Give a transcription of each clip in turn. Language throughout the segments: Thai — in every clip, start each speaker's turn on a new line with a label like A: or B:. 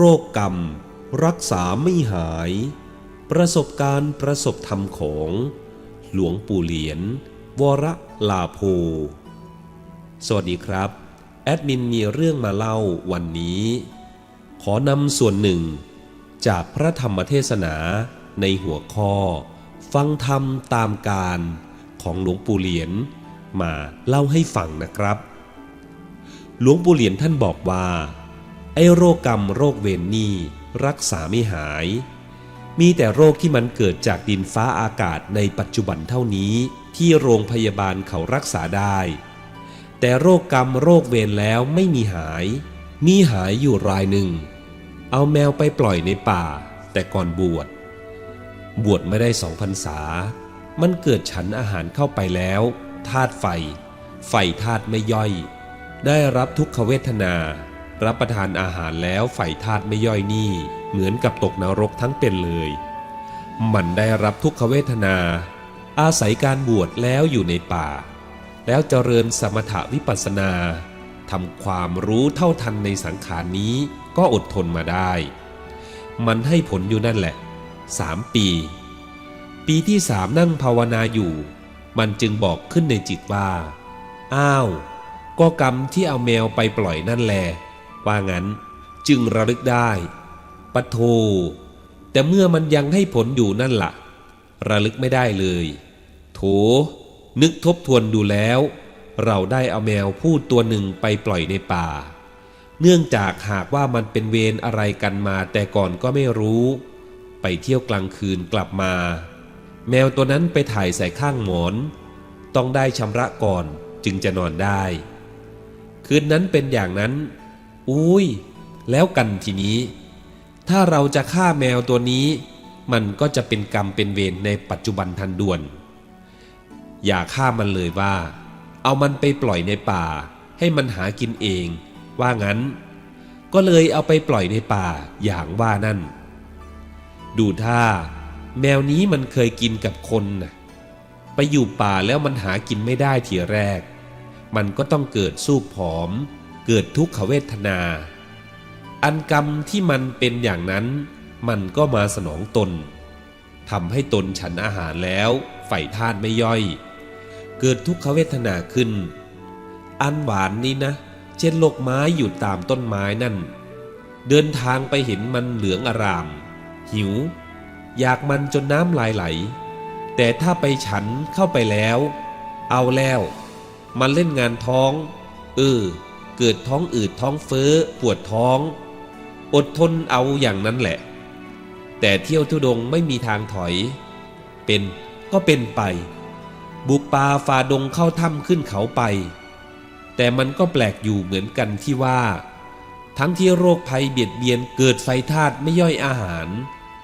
A: โรคกรรม รักษาไม่หาย ประสบการณ์ประสบธรรมของ หลวงปู่เหรียญวรลาโพสวัสดีครับ แอดมินมีเรื่องมาเล่าวันนี้ ขอนำส่วนหนึ่ง จากพระธรรมเทศนาในหัวข้อ ฟังธรรมตามการของหลวงปู่เหรียญมาเล่าให้ฟังนะครับ หลวงปู่เหรียญท่านบอกว่า ไอ้โรคกรรมโรคเวรนี่รักษาไม่หาย มีแต่โรคที่มันเกิดจากดินฟ้าอากาศในปัจจุบันเท่านี้ที่โรงพยาบาลเขารักษาได้ แต่โรคกรรมโรคเวรแล้วไม่มีหาย มีหายอยู่รายหนึ่ง เอาแมวไปปล่อยในป่า แต่ก่อนบวช บวชไม่ได้สองพรรษา มันเกิดฉันอาหารเข้าไปแล้วธาตุไฟ ไฟธาตุไม่ย่อย ได้รับทุกขเวทนา รับประทานอาหารแล้วไฟธาตุไม่ย่อยนี่ เหมือนกับตกนรกทั้งเป็นเลย มันได้รับทุกขเวทนา อาศัยการบวชแล้วอยู่ในป่า แล้วเจริญสมถวิปัสสนาทำความรู้เท่าทันในสังขารนี้ก็อดทนมาได้ มันให้ผลอยู่นั่นแหละสามปี ปีที่สามนั่งภาวนาอยู่ มันจึงบอกขึ้นในจิตว่า อ้าว ก็กรรมที่เอาแมวไปปล่อยนั่นแหละ ว่างั้น จึงระลึกได้ปะโท แต่เมื่อมันยังให้ผลอยู่นั่นละ่ะ ระลึกไม่ได้เลย โถ นึกทบทวนดูแล้ว เราได้เอาแมวพูดตัวหนึ่งไปปล่อยในป่า เนื่องจากหากว่ามันเป็นเวรอะไรกันมาแต่ก่อนก็ไม่รู้ ไปเที่ยวกลางคืนกลับมา แมวตัวนั้นไปถ่ายใส่ข้างหมอน ต้องได้ชำระก่อนจึงจะนอนได้ คืนนั้นเป็นอย่างนั้น อุ้ย แล้วกันทีนี้ ถ้าเราจะฆ่าแมวตัวนี้ มันก็จะเป็นกรรมเป็นเวรในปัจจุบันทันด่วน อย่าฆ่ามันเลยว่า เอามันไปปล่อยในป่า ให้มันหากินเอง ว่างั้น ก็เลยเอาไปปล่อยในป่าอย่างว่านั่น ดูท่า แมวนี้มันเคยกินกับคนนะไปอยู่ป่าแล้วมันหากินไม่ได้ทีแรก มันก็ต้องเกิดสู้ผอม เกิดทุกขเวทนา อันกรรมที่มันเป็นอย่างนั้น มันก็มาสนองตนทำให้ตนฉันอาหารแล้วไฟธาตุไม่ย่อย เกิดทุกขเวทนาขึ้น อันหวานนี้นะ เช่นโลกไม้อยู่ตามต้นไม้นั่น เดินทางไปเห็นมันเหลืองอาราม หิว อยากมันจนน้ำลายไหล แต่ถ้าไปฉันเข้าไปแล้ว เอาแล้ว มันเล่นงานท้อง เออ เกิดท้องอืดท้องเฟ้อ ปวดท้อง อดทนเอาอย่างนั้นแหละ แต่เที่ยวทุดงไม่มีทางถอย เป็นก็เป็นไป บุกป่าฝ่าดงเข้าถ้ำขึ้นเขาไป แต่มันก็แปลกอยู่เหมือนกันที่ว่า ทั้งที่โรคภัยเบียดเบียนเกิดไฟธาตุไม่ย่อยอาหาร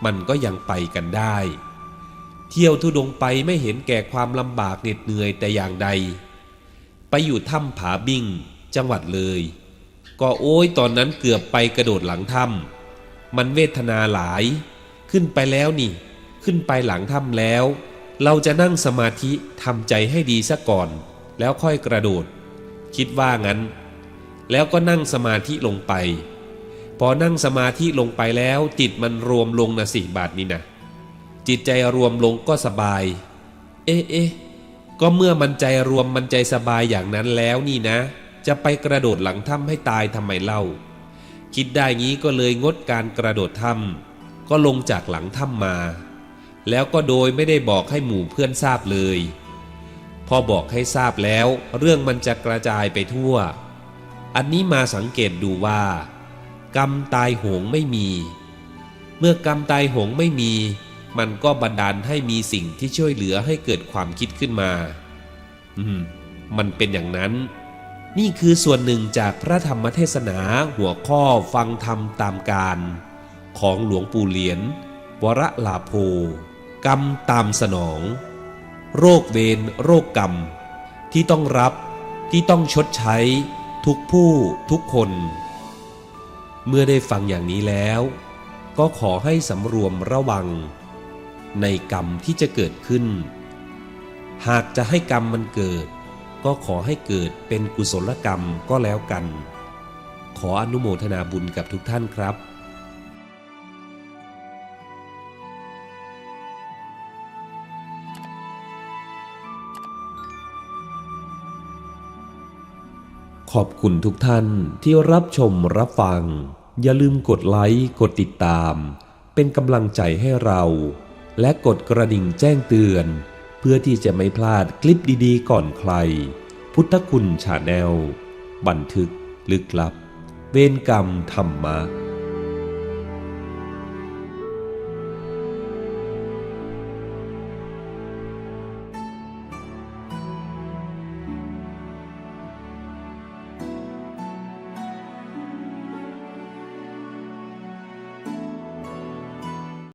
A: มันก็ยังไปกันได้ เที่ยวทุดงไปไม่เห็นแก่ความลำบากเหน็ดเหนื่อยแต่อย่างใด ไปอยู่ถ้ำผาบิ่ง จังหวัดเลย ก็โอ้ยตอนนั้นเกือบไปกระโดดหลังถ้ำมันเวทนาหลาย ขึ้นไปแล้วนี่ ขึ้นไปหลังถ้ำแล้ว เราจะนั่งสมาธิทำใจให้ดีซะก่อน แล้วค่อยกระโดด คิดว่างั้น แล้วก็นั่งสมาธิลงไป พอนั่งสมาธิลงไปแล้วจิตมันรวมลงนะสิบาทนี้นะจิตใจรวมลงก็สบาย เอ๊ะเอ๊ะก็เมื่อมันใจรวมมันใจสบายอย่างนั้นแล้วนี่นะ จะไปกระโดดหลังถ้ำให้ตายทำไมเล่า คิดได้งี้ก็เลยงดการกระโดดถ้ำก็ลงจากหลังถ้ำมา แล้วก็โดยไม่ได้บอกให้หมู่เพื่อนทราบเลย พอบอกให้ทราบแล้วเรื่องมันจะกระจายไปทั่ว อันนี้มาสังเกตดูว่า กรรมตายโหงไม่มี เมื่อกรรมตายโหงไม่มี มันก็บันดาลให้มีสิ่งที่ช่วยเหลือให้เกิดความคิดขึ้นมา อืม มันเป็นอย่างนั้น นี่คือส่วนหนึ่งจากพระธรรมเทศนาหัวข้อฟังธรรมตามการ ของหลวงปู่เหรียญวรลาโภกรรมตามสนอง โรคเวรโรคกรรม ที่ต้องรับที่ต้องชดใช้ ทุกผู้ทุกคน เมื่อได้ฟังอย่างนี้แล้ว ก็ขอให้สำรวมระวัง ในกรรมที่จะเกิดขึ้น หากจะให้กรรมมันเกิด ก็ขอให้เกิดเป็นกุศลกรรมก็แล้วกัน ขออนุโมทนาบุญกับทุกท่านครับขอบคุณทุกท่านที่รับชมรับฟัง อย่าลืมกดไลค์ กดติดตาม เป็นกำลังใจให้เรา และกดกระดิ่งแจ้งเตือน พื่อที่จะไม่พลาดคลิปดีๆ ก่อนใคร พุทธคุณชาแนล บันทึก ลึกลับ เวรกรรมธรรมะ